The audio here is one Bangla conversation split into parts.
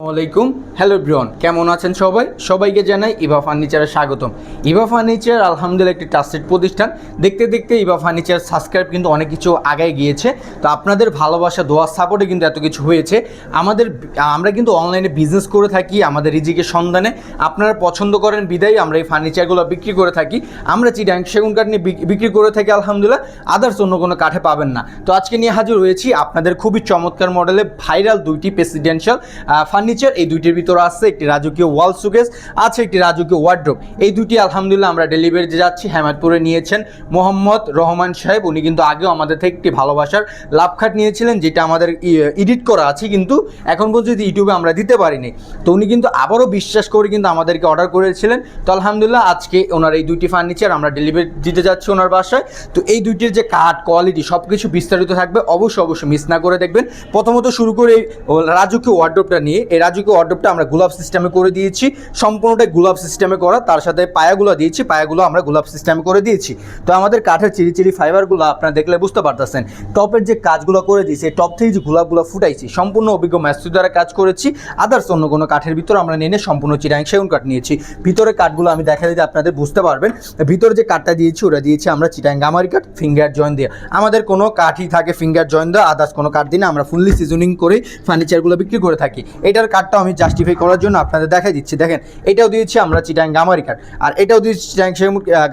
আসসালামাইকুম হ্যালো ব্রিয়ন কেমন আছেন সবাই? সবাইকে জানাই ইভা ফার্নিচারে স্বাগতম। ইভা ফার্নিচার আলহামদুলিল্লাহ একটি ট্রাস্টেড প্রতিষ্ঠান। দেখতে দেখতে ইভা ফার্নিচার সাবস্ক্রাইব কিন্তু অনেক কিছু আগায় গিয়েছে। তো আপনাদের ভালোবাসা দোয়ার সাপোর্টে কিন্তু এত কিছু হয়েছে। আমাদের আমরা কিন্তু অনলাইনে বিজনেস করে থাকি, আমাদের রিজিকের সন্ধানে। আপনারা পছন্দ করেন বিদায়, আমরা এই ফার্নিচারগুলো বিক্রি করে থাকি। আমরা চিডাং সেগুন কাঠ নিয়ে বিক্রি করে থাকি, আলহামদুলিল্লাহ। আদার্স অন্য কোনো কাঠে পাবেন না। তো আজকে নিয়ে হাজির হয়েছি আপনাদের খুবই চমৎকার মডেলে ভাইরাল দুইটি প্রেসিডেন্সিয়াল ফার্নিচার, এই দুইটির ভিতরে আছে একটি রাজকীয় ওয়াল সুকেস, আছে একটি রাজকীয় ওয়ার্ড্রোপ এই দুটি আলহামদুলিল্লাহ, আমরা ডেলিভারি যাচ্ছি। হেমাদপুরে নিয়েছেন মোহাম্মদ রহমান সাহেব। উনি কিন্তু আগেও আমাদের থেকে একটি ভালোবাসার লাভ খাট নিয়েছিলেন, যেটা আমাদের এডিট করা আছে, কিন্তু এখন পর্যন্ত ইউটিউবে আমরা দিতে পারিনি। তো উনি কিন্তু আবারও বিশ্বাস করে কিন্তু আমাদেরকে অর্ডার করেছিলেন। তো আলহামদুলিল্লাহ, আজকে ওনার এই দুইটি ফার্নিচার আমরা ডেলিভারি দিতে যাচ্ছি ওনার বাসায়। তো এই দুইটির যে কাঠ কোয়ালিটি সব কিছু বিস্তারিত থাকবে। অবশ্যই অবশ্যই মিস না করে দেখবেন। প্রথমত শুরু করে এই রাজকীয় ওয়ার্ড্রোপটা নিয়ে এই রাজকীয় ওয়ার্ড্রোপটা আমরা গোলাপ সিস্টেমে করে দিয়েছি। সম্পূর্ণটাই গোলাপ সিস্টেমে করা। তার সাথে পায়াগুলো দিয়েছি। পায়াগুলো আমরা গোলাপ সিস্টেমে করে দিয়েছি। তো আমাদের কাঠের চিরি চিরি ফাইবারগুলো আপনারা দেখলে বুঝতে পারতেছেন। টপের যে কাজগুলো করে দিয়েছি টপ থেকে যে গোলাপগুলো ফুটাইছি, সম্পূর্ণ অভিজ্ঞ ম্যাস্ত্রি দ্বারা কাজ করেছি। আদার্স অন্য কোনো কাঠের ভিতরে আমরা নিয়ে সম্পূর্ণ চিরাং সেগুন কাঠ নিয়েছি। ভিতরে কাঠগুলো আমি দেখা দিতে আপনাদের বুঝতে পারবেন। ভিতরে যে কাঠটা দিয়েছি, ওটা দিয়েছি আমরা চিটাং গামারি কাঠ ফিঙ্গার জয়েন দিয়ে। আমাদের কোনো কাঠই থাকে ফিঙ্গার জয়েন দেওয়া আদার্স কোনো কাঠ দিনে আমরা ফুললি সিজনিং করে ফার্নিচারগুলো বিক্রি করে থাকি। এটার কাঠটাও আমি জাস্টিফাই করার জন্য আপনাদের দেখাই দিচ্ছি। দেখেন, এটাও দিয়েছি আমরা চিটাং গামারি কাঠ আর এটাও দিয়েছি চিটাং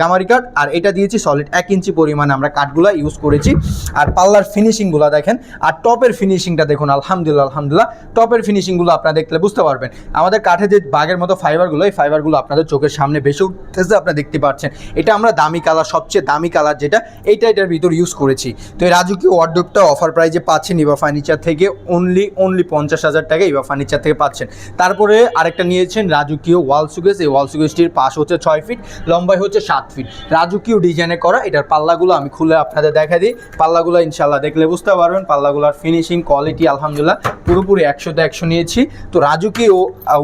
গামারি কাঠ আর এটা দিয়েছি সলিড এক ইঞ্চি পরিমাণে আমরা কাঠগুলো ইউজ করেছি। আর পাল্লার ফিনিশিংগুলো দেখেন, আর টপের ফিনিশিংটা দেখুন, আলহামদুলিল্লাহ আলহামদুলিল্লাহ। টপের ফিনিশিংগুলো আপনারা দেখলে বুঝতে পারবেন। আমাদের কাঠে যে বাঘের মতো ফাইবারগুলো এই ফাইবারগুলো আপনাদের চোখের সামনে বেশি উঠতেছে, আপনারা দেখতে পাচ্ছেন। এটা আমরা দামি কালার সবচেয়ে দামি কালার যেটা এইটা এটার ভিতর ইউজ করেছি। তো এই রাজকীয় ওয়ার্ডরোবটা অফার প্রাইজে পাচ্ছেন ইভা ফার্নিচার থেকে অনলি অনলি পঞ্চাশ হাজার টাকা ইভা ফার্নিচার থেকে পাচ্ছেন। তারপরে আরেকটা নিয়েছেন রাজকীয় ওয়াল সুগেস। এই ওয়াল সুগেসটির পাশ হচ্ছে ছয় ফিট, লম্বাই হচ্ছে সাত ফিট। রাজকীয় ডিজাইনে করা, এটার পাল্লাগুলো আমি খুলে আপনাদের দেখা দিই। পাল্লাগুলো ইনশাল্লাহ দেখলে বুঝতে পারবেন, পাল্লাগুলোর ফিনিশিং কোয়ালিটি আলহামদুলিল্লাহ, পুরোপুরি একশোতে একশো নিয়েছি। তো রাজকীয়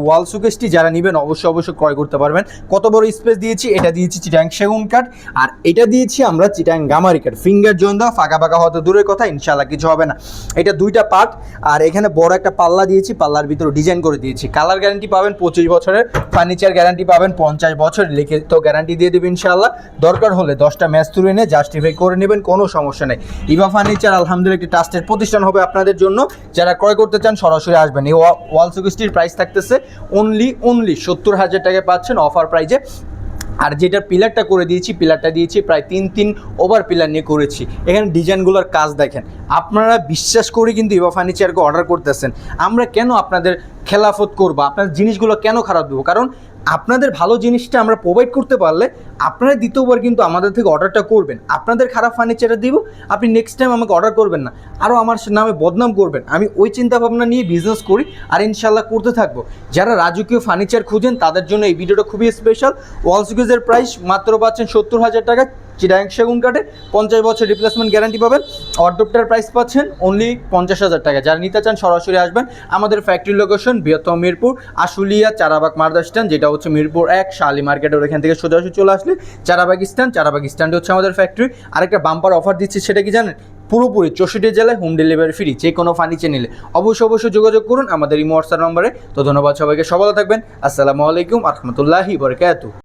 ওয়াল সুকেসটি যারা নেবেন অবশ্যই অবশ্যই ক্রয় করতে পারবেন। কত বড় স্পেস দিয়েছি? এটা দিয়েছি চিটাং সেগুন কাঠ আর এটা দিয়েছি আমরা চিটাং গামারি কাঠ ফিঙ্গার জোন দেওয়া, ফাঁকা ফাঁকা হয়তো দূরের কথা ইনশাল্লাহ কিছু হবে না। এটা দুইটা পার্ট আর এখানে বড় একটা পাল্লা দিয়েছি, পাল্লার ভিতরে ডিজাইন করে দিয়েছি। কালার গ্যারান্টি পাবেন পঁচিশ বছরের ফার্নিচার গ্যারান্টি পাবেন পঞ্চাশ বছর লিখে তো গ্যারান্টি দিয়ে দেবেন ইনশাল্লাহ দরকার হলে দশটা ম্যাচ তুলে এনে জাস্টিফাই করে নেবেন, কোনো সমস্যা নেই। ইভা ফার্নিচার আলহামদুলিল্লাহ একটি ট্রাস্টের প্রতিষ্ঠান হবে আপনাদের জন্য। যারা ক্রয় করতে চান, সরাসরি আসবেন। এই ওয়া- ওয়াল সুকিস্টির প্রাইস থাকতেছে অনলি অনলি সত্তর হাজার টাকা পাচ্ছেন অফার প্রাইজে আর যেটা পিলারটা করে দিয়েছি, পিলারটা দিয়েছি প্রায় তিন তিন ওভার পিলার নিয়ে করেছি। এখানে ডিজাইনগুলোর কাজ দেখেন। আপনারা বিশ্বাস করে কিন্তু ইভা ফার্নিচারকে অর্ডার করতেছেন। আমরা কেন আপনাদের খেলাফত করব? আপনার জিনিসগুলো কেন খারাপ দেবো? কারণ আপনাদের ভালো জিনিসটা আমরা প্রোভাইড করতে পারলে আপনারা দ্বিতীয়বার কিন্তু আমাদের থেকে অর্ডারটা করবেন। আপনাদের খারাপ ফার্নিচারটা দিব, আপনি নেক্সট টাইম আমাকে অর্ডার করবেন না। আরও আমার নামে বদনাম করবেন। আমি ওই চিন্তা ভাবনা নিয়ে বিজনেস করি আর ইনশাল্লাহ করতে থাকব। যারা রাজকীয় ফার্নিচার খুঁজেন, তাদের জন্য এই ভিডিওটা খুবই স্পেশাল ওয়াল সুকেজের প্রাইস মাত্র পাচ্ছেন সত্তর হাজার টাকা চিরাং সেগুন কাঠে পঞ্চাশ বছর রিপ্লেসমেন্ট গ্যারান্টি পাবেন। অর্ডোপটার প্রাইস পাচ্ছেন অনলি পঞ্চাশ হাজার টাকা। যারা নিতে চান, সরাসরি আসবেন আমাদের ফ্যাক্টরি লোকেশন বৃহত্তম মিরপুর, আশুলিয়া, চারাবাগ মার্দা স্ট্যান্ড, যেটা হচ্ছে মিরপুর এক, শালি মার্কেটের এখান থেকে সোজাসুজি চলে আসলে চারাবাগ স্ট্যান্ড। চারাবাগ স্ট্যান্ডে হচ্ছে আমাদের ফ্যাক্টরি আরেকটা বাম্পার অফার দিচ্ছে, সেটা কি জানেন? পুরোপুরি চৌষট্টি জেলায় হোম ডেলিভারি ফ্রি যে কোনো ফার্নিচার নিলে। অবশ্যই অবশ্যই যোগাযোগ করুন আমাদের ইমো হোয়াটসঅ্যাপ নম্বরে তো ধন্যবাদ সবাইকে, সবাই থাকবেন। আসসালামু আলাইকুম আহমতুল্লাহি বরকাতু